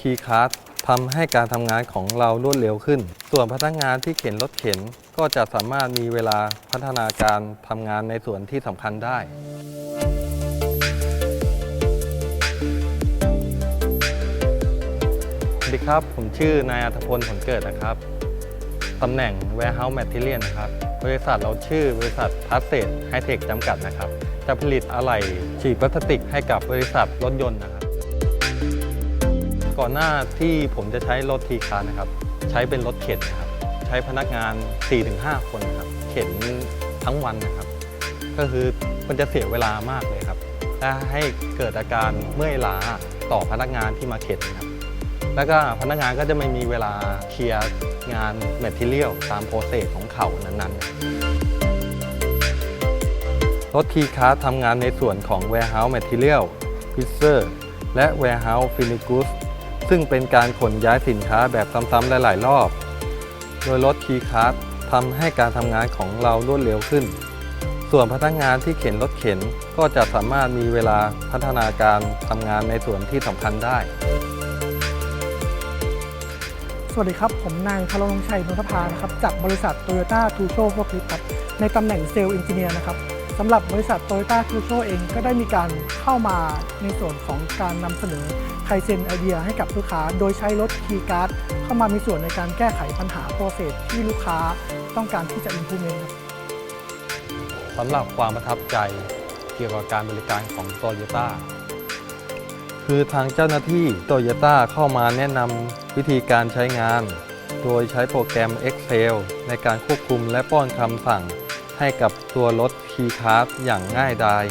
คีย์คัสทำให้การทำงานของเรารวดเร็วขึ้น ส่วนพนักงานที่เข็นรถเข็น ก็จะสามารถมีเวลาพัฒนาการทำงานในส่วนที่สำคัญได้สวัสดีครับ ผมชื่อนายอัธพลผลเกิดนะครับตำแหน่ง Warehouse Material นะครับ บริษัทเราชื่อบริษัทพัสเซ h ไฮเทคจำกัดนะครับ จะผลิตอะไหล่ฉีดพลาสติกให้กับบริษัทรถยนต์นะครับ ก่อนหน้าที่ผมจะใช้รถทีคาร์นะครับ ใช้เป็นรถเข็นนะครับ ใช้พนักงาน 4-5 คนนะครับ เข็นทั้งวันนะครับ ก็คือมันจะเสียเวลามากเลยครับและให้เกิดอาการเมื่อยล้าต่อพนักงานที่มาเข็นครับ แล้วก็พนักงานก็จะไม่มีเวลาเคลียร์งานแมทเทียลตามโปรเซสของเขานั้นๆ รถทีคาร์ทำงานในส่วนของ Warehouse Material p i z z e r และ Warehouse f i n i g o o d s ซึ่งเป็นการขนย้ายสินค้าแบบซ้ำๆหลายๆรอบ โดยรถคีย์คัสทำให้การทำงานของเรารวดเร็วขึ้น ส่วนพนักงานที่เข็นรถเข็นก็จะสามารถมีเวลาพัฒนาการทำงานในส่วนที่สำคัญได้ สวัสดีครับ ผมนายพลงชัยนนทภานะครับจากบริษัทโตโยต้าทูโชโฟคลิปครับในตำแหน่งเซลล์เอนจิเนียร์นะครับ สำหรับบริษัทโตโยต้าทูโชเองก็ได้มีการเข้ามาในส่วนของการนำเสนอไคเซนไอเดียให้กับลูกค้า โดยใช้รถคีย์การ์ดเข้ามามีส่วนในการแก้ไขปัญหาโปรเซสที่ลูกค้าต้องการที่จะ implement สำหรับความประทับใจเกี่ยวกับการบริการของโตโยต้าคือทางเจ้าหน้าที่โตโยต้าเข้ามาแนะนำวิธีการใช้งาน โดยใช้โปรแกรม Excel ในการควบคุมและป้อนคำสั่ง ให้กับตัวรถคีย์คาร์อย่างง่ายดาย